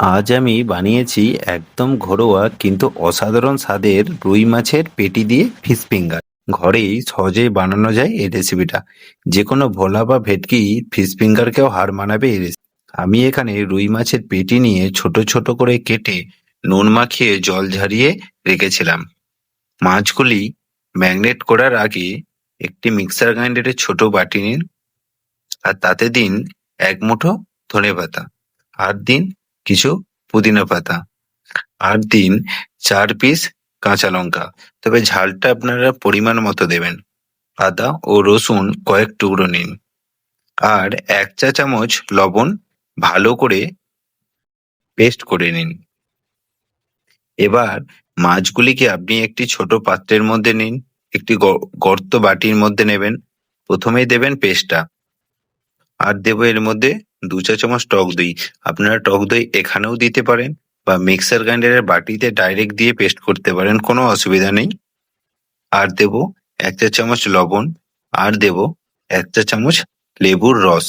আজ আমি বানিয়েছি একদম ঘরোয়া কিন্তু অসাধারণ স্বাদের রুই মাছের পেটি দিয়ে ফিশ ফিঙ্গার। ঘরেই সহজেই বানানো যায় এই রেসিপিটা যে কোনো ভোলা বা ভেটকি ফিশ ফিঙ্গারকেও হার মানাবে এই রেসিপি আমি এখানে রুই মাছের পেটি নিয়ে ছোট ছোট করে কেটে নুন মাখিয়ে জল ঝারিয়ে রেখেছিলাম। মাছগুলি ম্যাগনেট করার আগে একটি মিক্সার গ্রাইন্ডারের ছোট বাটি নিন আর তাতে দিন এক মুঠো ধনে পাতা আর দিন কিছু পুদিনা পাতা। আর দিন চার পিস কাঁচা লঙ্কা। তবে ঝালটা আপনারা পরিমাণ মতো দেবেন। আদা ও রসুন কয়েক টুকরো নিন। আর এক চা চামচ লবণ ভালো করে পেস্ট করে নিন। এবার মাছগুলিকে আপনি একটি ছোট পাত্রের মধ্যে নিন। একটি গর্ত বাটির মধ্যে নেবেন। প্রথমেই দেবেন পেস্টটা আর দেবো এর মধ্যে দু চা চামচ টক দই। আপনারা টক দই এখানেও দিতে পারেন বা মিক্সার গ্রাইন্ডারের বাটিতে ডাইরেক্ট দিয়ে পেস্ট করতে পারেন, কোনো অসুবিধা নেই। আর দেব এক চা চামচ লবণ, আর দেব এক চা চামচ লেবুর রস।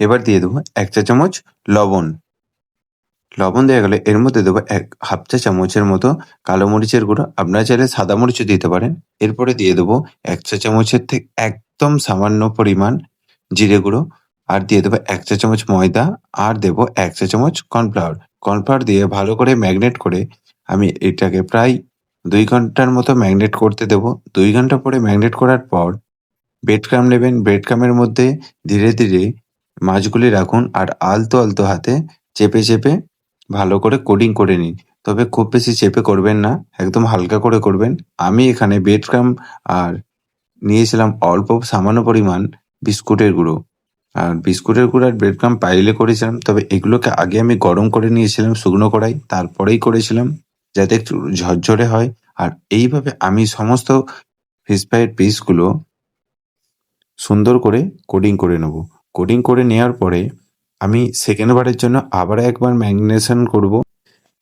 এবার দিয়ে দেবো এক চা চামচ লবণ। লবণ দেওয়া গেলে এর মধ্যে দেবো এক হাফ চা চামচের মতো কালো মরিচের গুঁড়ো। আপনারা চাইলে সাদা মরিচও দিতে পারেন। এরপরে দিয়ে দেবো এক চা চামচের থেকে একদম সামান্য পরিমাণ জিরে গুঁড়ো। আর দিয়ে দেবো এক চা চামচ ময়দা, আর দেবো এক চা চামচ কর্নফ্লাওয়ার কর্নফ্লাওয়ার দিয়ে ভালো করে ম্যাগনেট করে আমি এটাকে প্রায় দুই ঘণ্টার মতো ম্যাগনেট করতে দেবো। দুই ঘণ্টা পরে ম্যাগনেট করার পর ব্রেড ক্রাম নেবেন। ব্রেড ক্রামের মধ্যে ধীরে ধীরে মাছগুলি রাখুন আর আলতো আলতো হাতে চেপে চেপে ভালো করে কোডিং করে নিন। তবে খুব বেশি চেপে করবেন না, একদম হালকা করে করবেন। আমি এখানে ব্রেড ক্রাম আর নিয়েছিলাম অল্প সামান্য পরিমাণ বিস্কুটের গুঁড়ো। আর বিস্কুটের গুঁড়ো আর ব্রেড ক্রাম পাইলে করেছিলাম, তবে এগুলোকে আগে আমি গরম করে নিয়েছিলাম শুকনো কড়াই, তারপরেই করেছিলাম যাতে একটু ঝরঝরে হয়। আর এইভাবে আমি সমস্ত ফিস ফ্রাইয়ের পিসগুলো সুন্দর করে কোডিং করে নেব। কোডিং করে নেওয়ার পরে আমি সেকেন্ড বারের জন্য আবার একবার ম্যাগনেশন করব।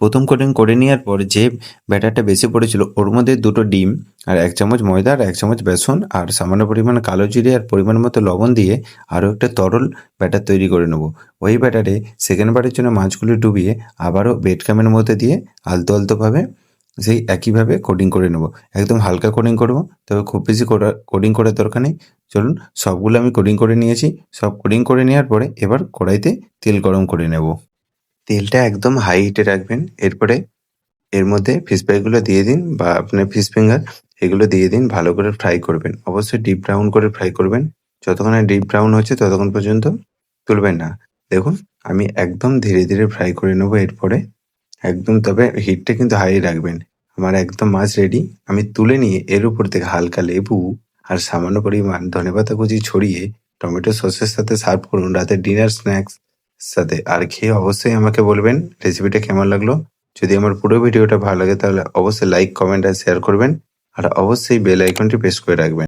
প্রথম কোডিং করে নেওয়ার পর যে ব্যাটারটা বেশি পড়েছিল, ওর মধ্যে দুটো ডিম আর এক চামচ ময়দা আর এক চামচ বেসন আর সামান্য পরিমাণ কালো জিরে আর পরিমাণ মতো লবণ দিয়ে আরও একটা তরল ব্যাটার তৈরি করে নেব। ওই ব্যাটারে সেকেন্ড বারের জন্য মাছগুলি ডুবিয়ে আবারও বেড ক্যামের মধ্যে দিয়ে আলতো আলতোভাবে সেই একইভাবে কোডিং করে নেব। একদম হালকা কোডিং করব, তবে খুব বেশি কোডিং করার দরকার নেই। চলুন, সবগুলো আমি কোডিং করে নিয়েছি। সব কোডিং করে নেওয়ার পরে এবার কড়াইতে তেল গরম করে নেব। তেলটা একদম হাই হিটে রাখবেন। এরপরে এর মধ্যে ফিশ ফ্রাইগুলো দিয়ে দিন বা আপনার ফিশ ফিঙ্গার এগুলো দিয়ে দিন, ভালো করে ফ্রাই করবেন। অবশ্যই ডিপ ব্রাউন করে ফ্রাই করবেন। যতক্ষণ ডিপ ব্রাউন হচ্ছে ততক্ষণ পর্যন্ত তুলবেন না। দেখুন, আমি একদম ধীরে ধীরে ফ্রাই করে নেব এরপরে। একদম, তবে হিটটা কিন্তু হাই রাখবেন। আমার একদম মাছ রেডি আমি তুলে নিয়ে এর উপর থেকে হালকা লেবু আর সামান্য পরিমাণ ধনেপাতা কুচি ছড়িয়ে টমেটো সসের সাথে সার্ভ করুন। রাতের ডিনার স্ন্যাক্স সাথে আর খেয়ে অবশ্যই আমাকে বলবেন রেসিপিটা কেমন লাগল। যদি আমার পুরো ভিডিওটা ভালো লাগে তাহলে অবশ্যই লাইক কমেন্ট আর শেয়ার করবেন। আর অবশ্যই বেল আইকনটি প্রেস করে রাখবেন।